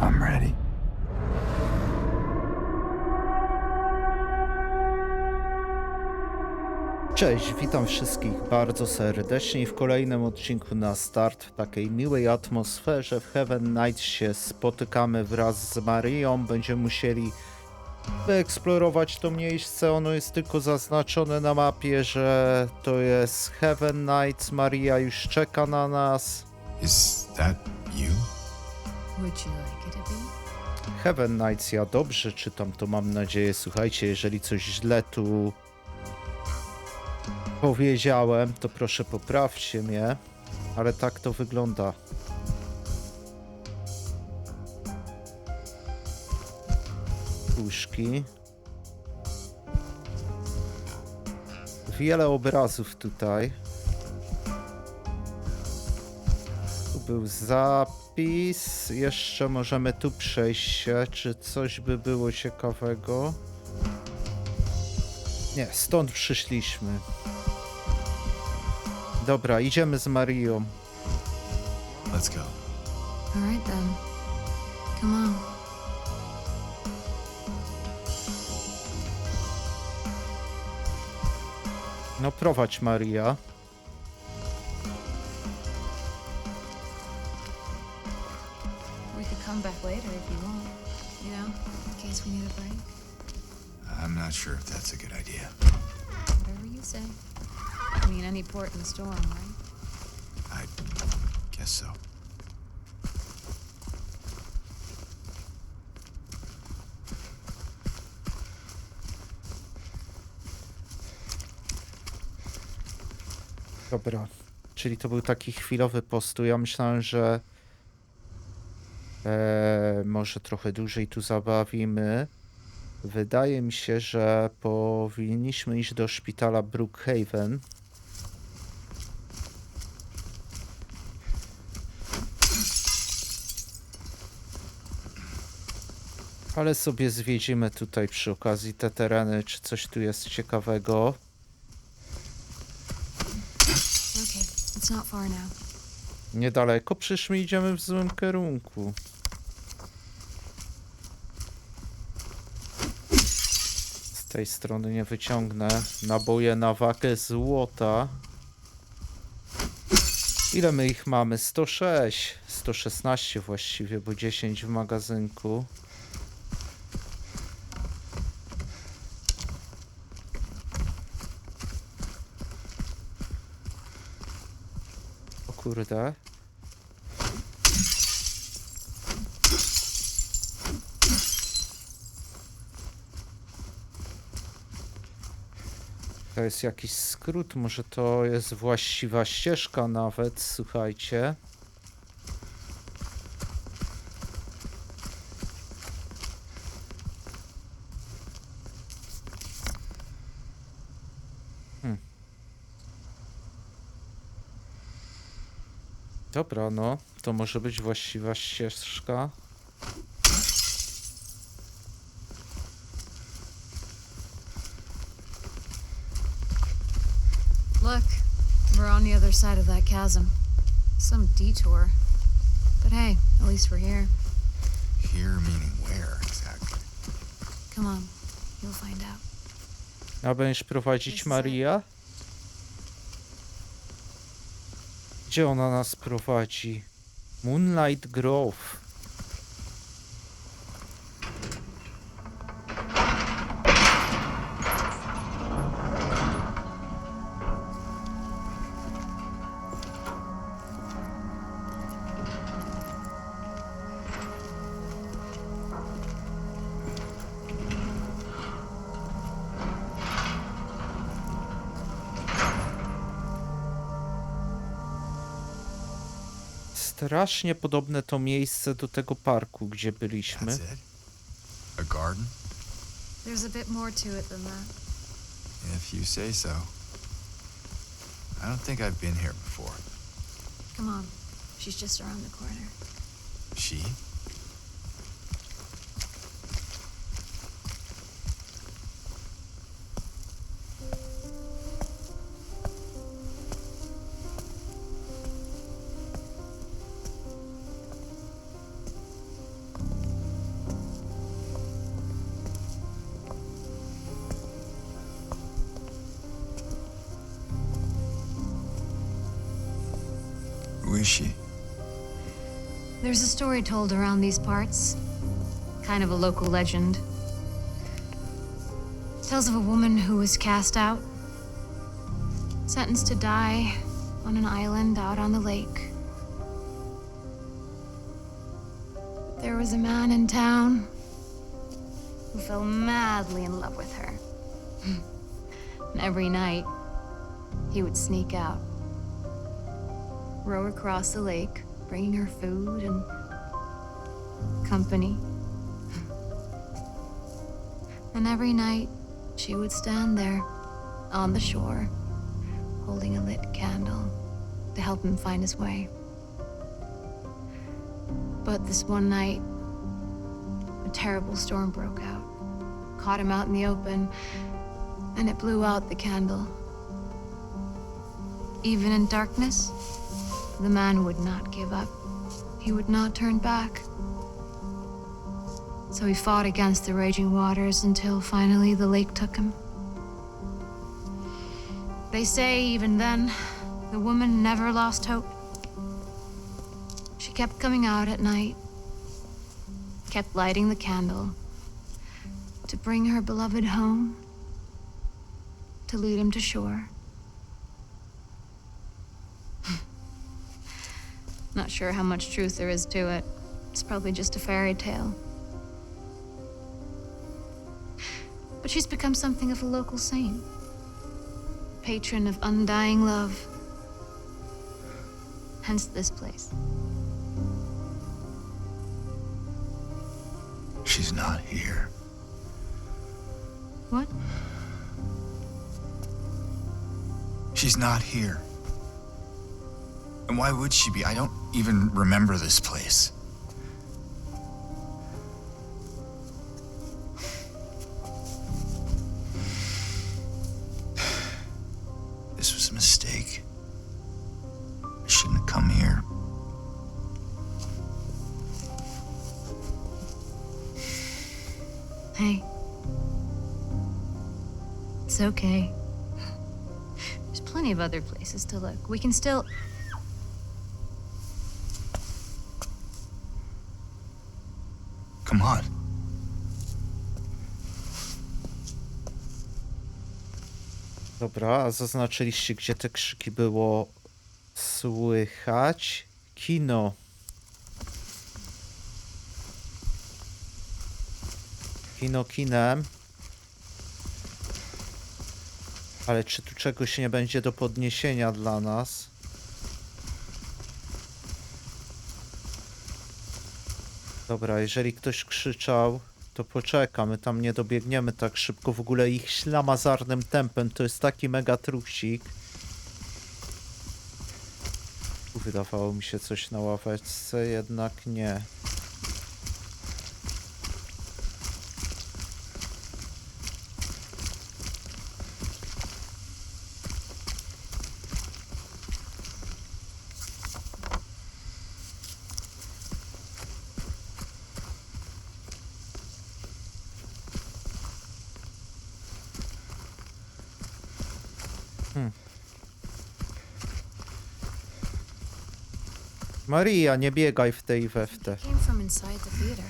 I'm ready. Cześć, witam wszystkich bardzo serdecznie w kolejnym odcinku na start w takiej miłej atmosferze. W Heaven Night się spotykamy wraz z Marią. Będziemy musieli wyeksplorować to miejsce. Ono jest tylko zaznaczone na mapie, że to jest Heaven Nights. Maria już czeka na nas. Is that you? Heaven Nights, ja dobrze czytam to, mam nadzieję. Słuchajcie, jeżeli coś źle tu powiedziałem, to proszę poprawcie mnie, ale tak to wygląda. Puszki. Wiele obrazów tutaj. Tu był zapis. Jeszcze możemy tu przejść się. Czy coś by było ciekawego? Nie, stąd przyszliśmy. Dobra, idziemy z Marią. Let's go. All right then. Come on. No prowadź Maria. The storm, right? I guess so. Dobra. Czyli to był taki chwilowy postój. Ja myślałem, że e, może trochę dłużej tu zabawimy. Wydaje mi się, że powinniśmy iść do szpitala Brookhaven. Ale sobie zwiedzimy tutaj przy okazji te tereny, czy coś tu jest ciekawego. Niedaleko, przecież my idziemy w złym kierunku. Z tej strony nie wyciągnę. Naboje na wakę złota. Ile my ich mamy? 106. 116 właściwie, bo 10 w magazynku. Kurde. To jest jakiś skrót, może to jest właściwa ścieżka nawet, słuchajcie. Dobra, no, to może być właściwa ścieżka. Look, we're on the other side of that chasm. Some detour. But hey, at least we're here. Here meaning where exactly? Come on, you'll find out. A będziesz prowadzić Maria? Gdzie ona nas prowadzi? Moonlight Grove. Strasznie podobne to miejsce do tego parku, gdzie byliśmy. That's it? A garden? There's a bit more to it than that. If you say so. I don't think I've been here before. Come on, she's just around the corner. She? Is she? There's a story told around these parts. Kind of a local legend. tells of a woman who was cast out, sentenced to die on an island out on the lake. There was a man in town who fell madly in love with her. and every night, he would sneak out, row across the lake, bringing her food and company. And every night, she would stand there on the shore, holding a lit candle to help him find his way. But this one night, a terrible storm broke out, caught him out in the open, and it blew out the candle. Even in darkness, the man would not give up. He would not turn back. So he fought against the raging waters until finally the lake took him. They say even then, the woman never lost hope. She kept coming out at night, kept lighting the candle to bring her beloved home, to lead him to shore. Not sure how much truth there is to it. It's probably just a fairy tale. But she's become something of a local saint, patron of undying love. Hence this place. She's not here. What? She's not here. And why would she be? I don't even remember this place. This was a mistake. I shouldn't have come here. Hey. It's okay. There's plenty of other places to look. We can still. Dobra, a zaznaczyliście, gdzie te krzyki było słychać? Kino. Kino kinem. Ale czy tu czegoś nie będzie do podniesienia dla nas? Dobra, jeżeli ktoś krzyczał, to poczeka, my tam nie dobiegniemy tak szybko. W ogóle ich ślamazarnym tempem to jest taki mega trusik. Wydawało mi się coś na ławeczce, jednak nie. Maria, nie biegaj w tej we w te. Theater.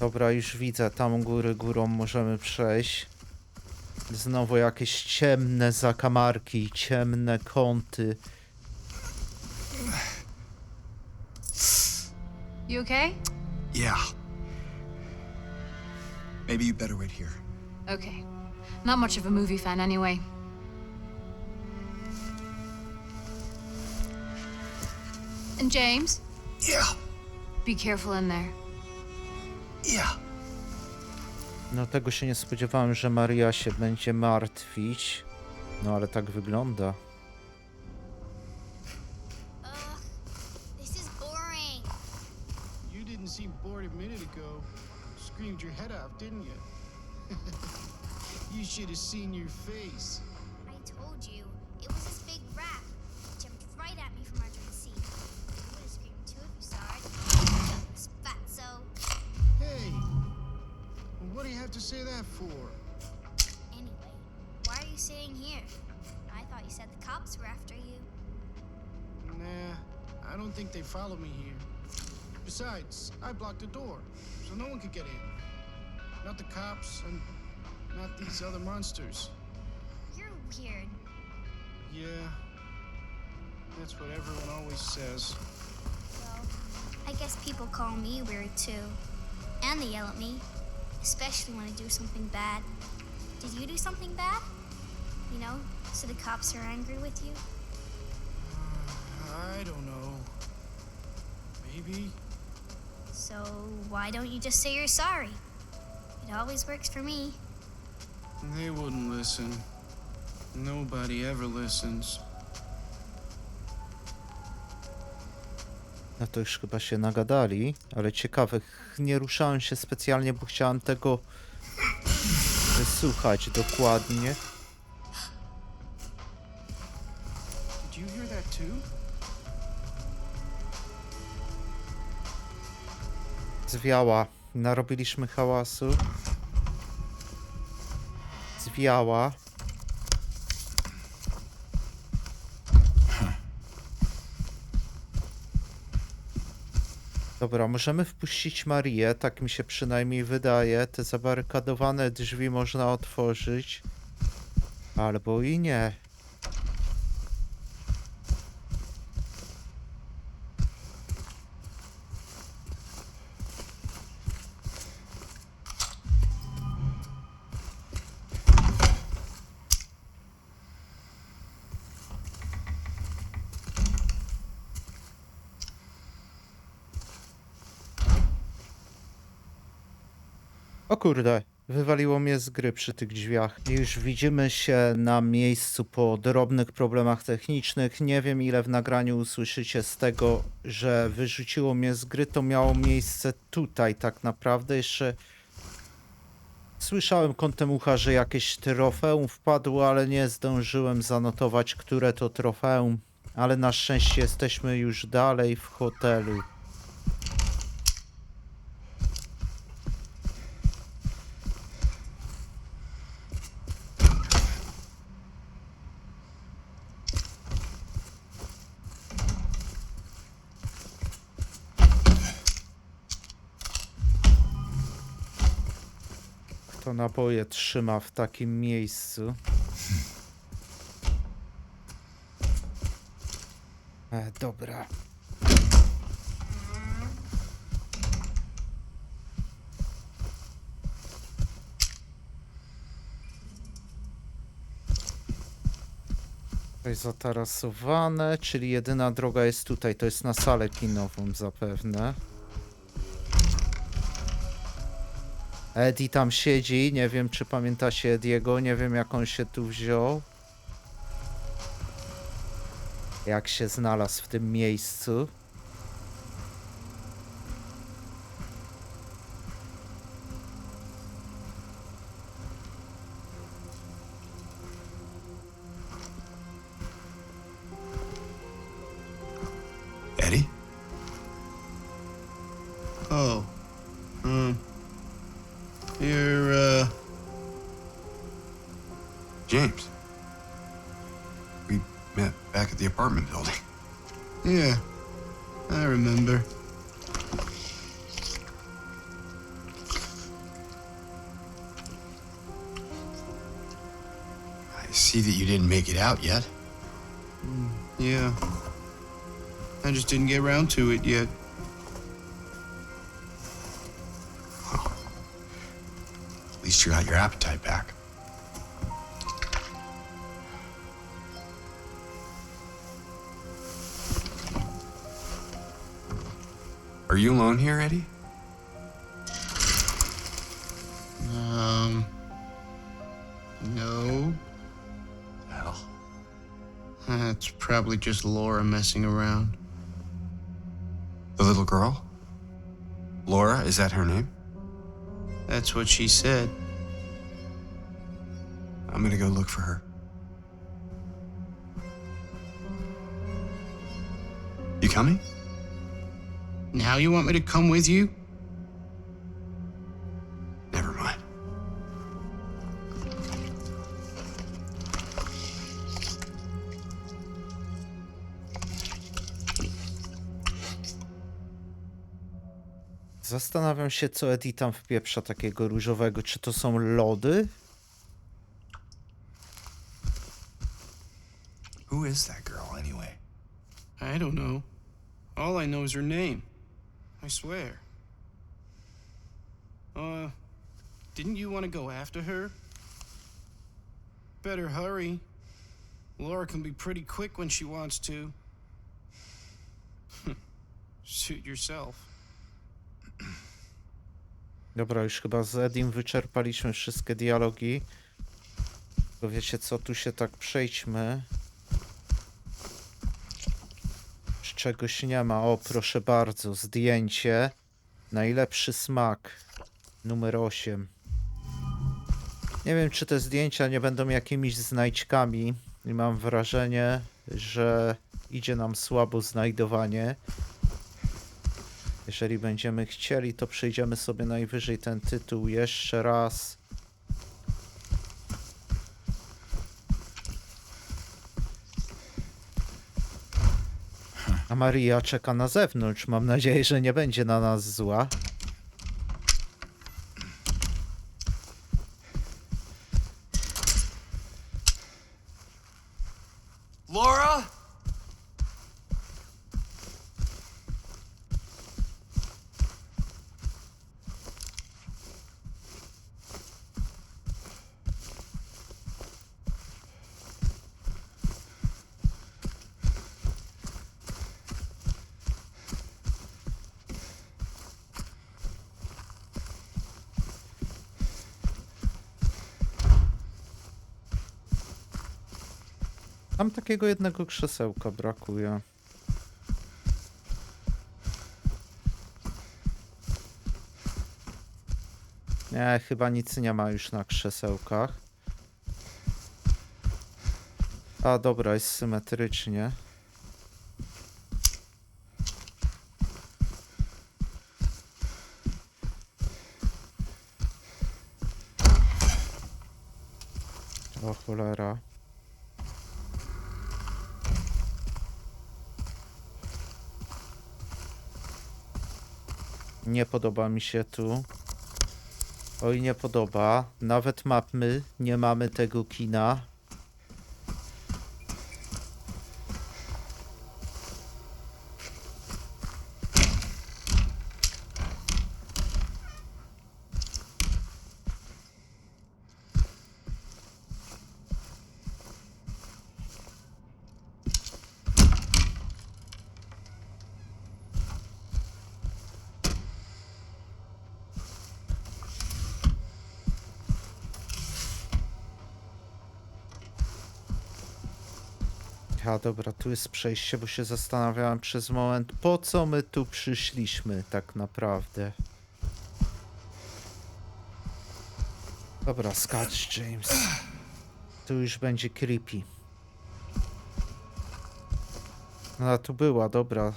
Dobra, już widzę, tam góry górą możemy przejść. Znowu jakieś ciemne zakamarki, ciemne kąty. You okay? Yeah. Maybe you better wait here. Okay. Not much of a movie fan, anyway. And James, Yeah. be careful in there. Yeah. No tego się nie spodziewałem, że Maria się będzie martwić. No ale tak wygląda. Screamed your head off, didn't you? you should have seen your face. To say that for? Anyway, why are you sitting here? I thought you said the cops were after you. Nah, I don't think they follow me here. Besides, I blocked the door, so no one could get in. Not the cops, and not these other monsters. You're weird. Yeah, that's what everyone always says. Well, I guess people call me weird too. And they yell at me, especially when I do something bad. Did you do something bad? You know, so the cops are angry with you? I don't know. Maybe. So why don't you just say you're sorry? It always works for me. They wouldn't listen. Nobody ever listens. No to już chyba się nagadali, ale ciekawe, nie ruszałem się specjalnie, bo chciałem tego wysłuchać dokładnie. Did you hear that too? Zwiała. Narobiliśmy hałasu. Zwiała. Dobra, możemy wpuścić Marię, tak mi się przynajmniej wydaje. Te zabarykadowane drzwi można otworzyć. Albo i nie. O kurde, wywaliło mnie z gry przy tych drzwiach. Już widzimy się na miejscu po drobnych problemach technicznych. Nie wiem ile w nagraniu usłyszycie z tego, że wyrzuciło mnie z gry. To miało miejsce tutaj tak naprawdę. Jeszcze słyszałem kątem ucha, że jakieś trofeum wpadło, ale nie zdążyłem zanotować, które to trofeum. Ale na szczęście jesteśmy już dalej w hotelu. Kto naboje trzyma w takim miejscu? E, dobra. To jest zatarasowane, czyli jedyna droga jest tutaj. To jest na salę kinową zapewne. Eddie tam siedzi, nie wiem czy pamiętacie Ediego, nie wiem jak on się tu wziął. Jak się znalazł w tym miejscu. Out yet. Yeah. I just didn't get around to it yet. At least you got your appetite back. Are you alone here, Eddie? Um. No. That's probably just Laura messing around. The little girl? Laura, is that her name? That's what she said. I'm gonna go look for her. You coming? Now you want me to come with you? Zastanawiam się, co Eddie tam wpieprza takiego różowego. Czy to są lody? Who is that girl, anyway? I don't know. All I know is her name. I swear. Uh, didn't you want to go after her? Better hurry. Laura can be pretty quick when she wants to. Suit yourself. Dobra, już chyba z Edim wyczerpaliśmy wszystkie dialogi. To wiecie co, tu się tak przejdźmy. Z czegoś nie ma. O, proszę bardzo, zdjęcie. Najlepszy smak. Numer 8. Nie wiem, czy te zdjęcia nie będą jakimiś znajdźkami. I mam wrażenie, że idzie nam słabo znajdowanie. Jeżeli będziemy chcieli, to przejdziemy sobie najwyżej ten tytuł jeszcze raz. A Maria czeka na zewnątrz. Mam nadzieję, że nie będzie na nas zła. Laura? Tam takiego jednego krzesełka brakuje. Nie, chyba nic nie ma już na krzesełkach. A dobra, jest symetrycznie. O cholera. Nie podoba mi się tu. Oj, nie podoba. Nawet mapmy nie mamy tego kina. A dobra, tu jest przejście, bo się zastanawiałem przez moment, po co my tu przyszliśmy tak naprawdę. Dobra, skacz James. Tu już będzie creepy. No, tu była, dobra.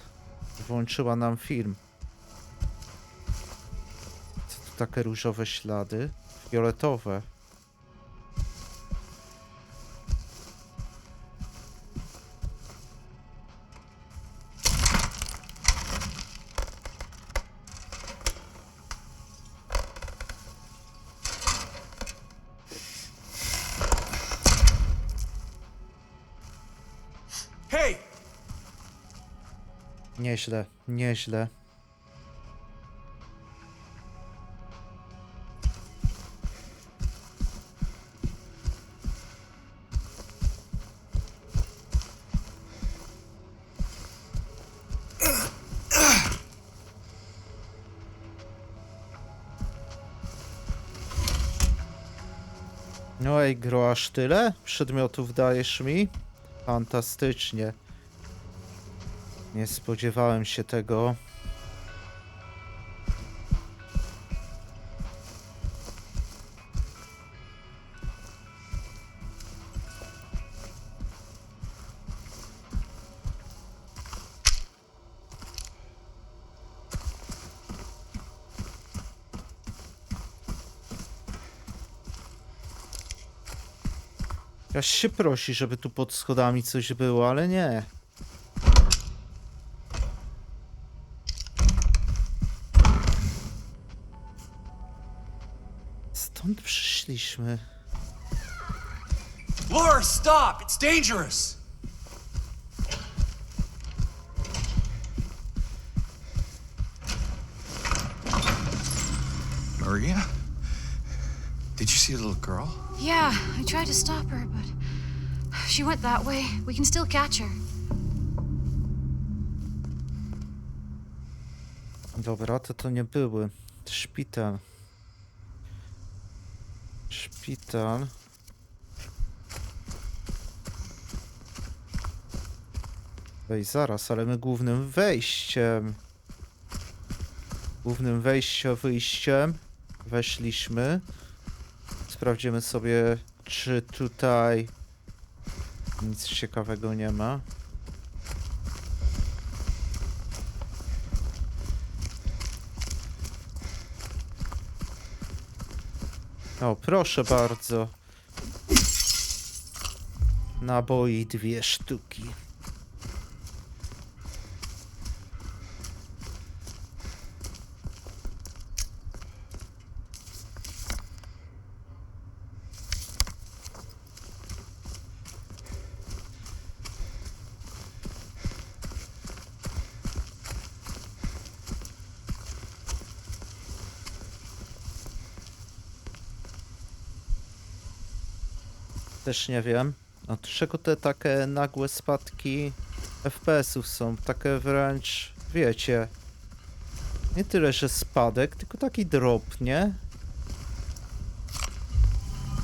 Włączyła nam film. Co tu takie różowe ślady? Fioletowe. Nieźle, nieźle. No ej, gro, aż tyle przedmiotów dajesz mi? Fantastycznie. Nie spodziewałem się tego. Aż się prosi, żeby tu pod schodami coś było, ale nie. Przyszliśmy? Laura, stop! It's dangerous! Maria? Did you see a little girl? Yeah, I tried to stop her, but she went that way. We can still catch her. Dobra, to to nie były. Szpital. Szpital. Wej, zaraz, ale my głównym wejściem. Głównym wejściem, wyjściem weszliśmy. Sprawdzimy sobie, czy tutaj nic ciekawego nie ma. O, proszę bardzo. Naboi dwie sztuki. Też nie wiem. Od czego te takie nagłe spadki FPS-ów są? Takie wręcz, wiecie, nie tyle, że spadek, tylko taki drop, nie?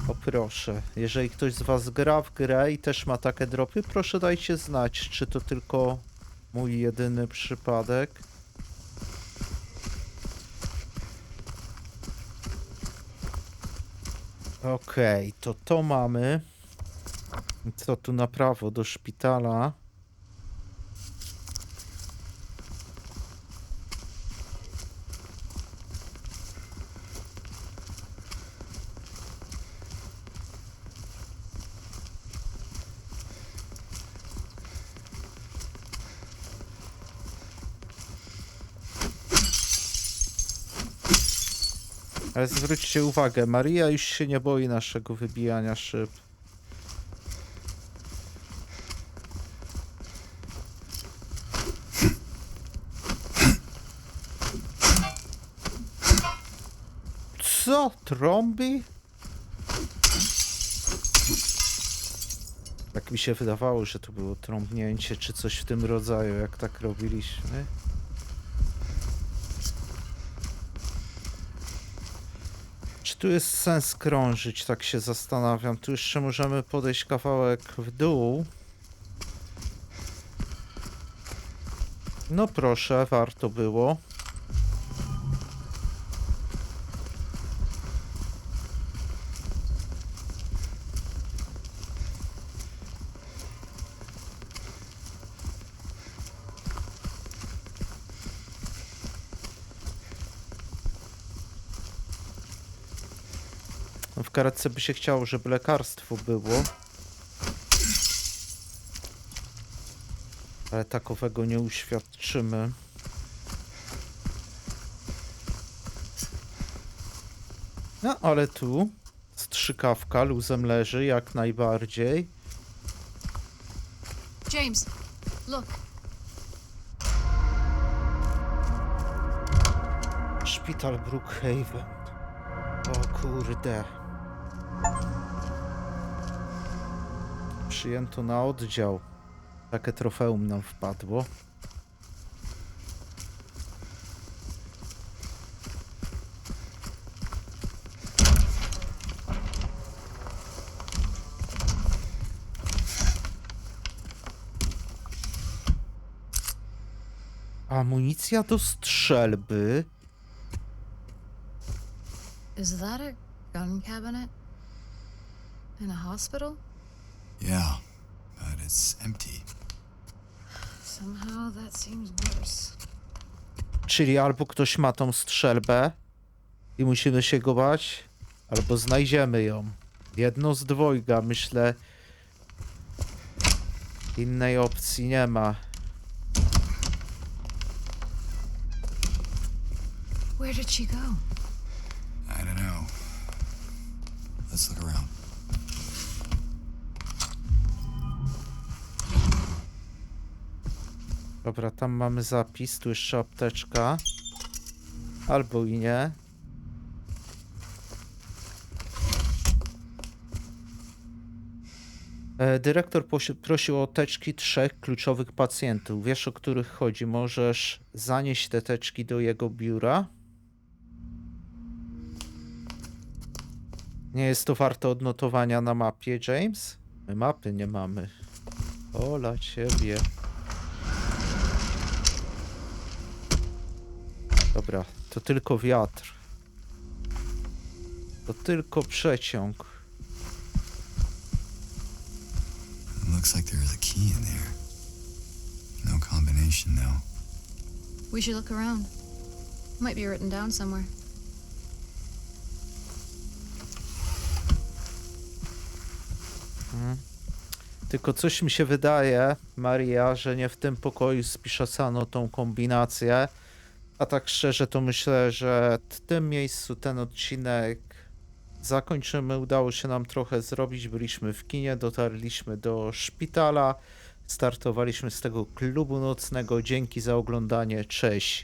O proszę, jeżeli ktoś z was gra w grę i też ma takie dropy, proszę dajcie znać, czy to tylko mój jedyny przypadek. Okej, to to mamy. Co tu na prawo do szpitala? Ale zwróćcie uwagę, Maria już się nie boi naszego wybijania szyb. Co? Trąbi? Tak mi się wydawało, że to było trąbnięcie, czy coś w tym rodzaju, jak tak robiliśmy. Czy tu jest sens krążyć, tak się zastanawiam. Tu jeszcze możemy podejść kawałek w dół. No proszę, warto było. Karetce by się chciało, żeby lekarstwo było. Ale takowego nie uświadczymy. No, ale tu strzykawka luzem leży jak najbardziej. James, look. Szpital Brookhaven. O kurde. Przyjęto na oddział. Takie trofeum nam wpadło. Amunicja do strzelby. Is that a gun cabinet? In a hospital? Yeah, but it's empty. Somehow that seems worse. Czyli albo ktoś ma tą strzelbę i musimy się go bać, albo znajdziemy ją. Jedno z dwojga, myślę. Innej opcji nie ma. Where did she go? I don't know. Let's look around. Dobra, tam mamy zapis, tu jeszcze apteczka. Albo i nie. E, Dyrektor prosił o teczki trzech kluczowych pacjentów. Wiesz, o których chodzi. Możesz zanieść te teczki do jego biura. Nie jest to warte odnotowania na mapie, James? My mapy nie mamy. Ola ciebie. Dobra, to tylko wiatr. To tylko przeciąg. Looks like there is a key in there. No combination, though. We should look around. Might be written down somewhere. Tylko coś mi się wydaje, Maria, że nie w tym pokoju spisano tą kombinację. A tak szczerze to myślę, że w tym miejscu ten odcinek zakończymy. Udało się nam trochę zrobić. Byliśmy w kinie, dotarliśmy do szpitala, startowaliśmy z tego klubu nocnego. Dzięki za oglądanie. Cześć.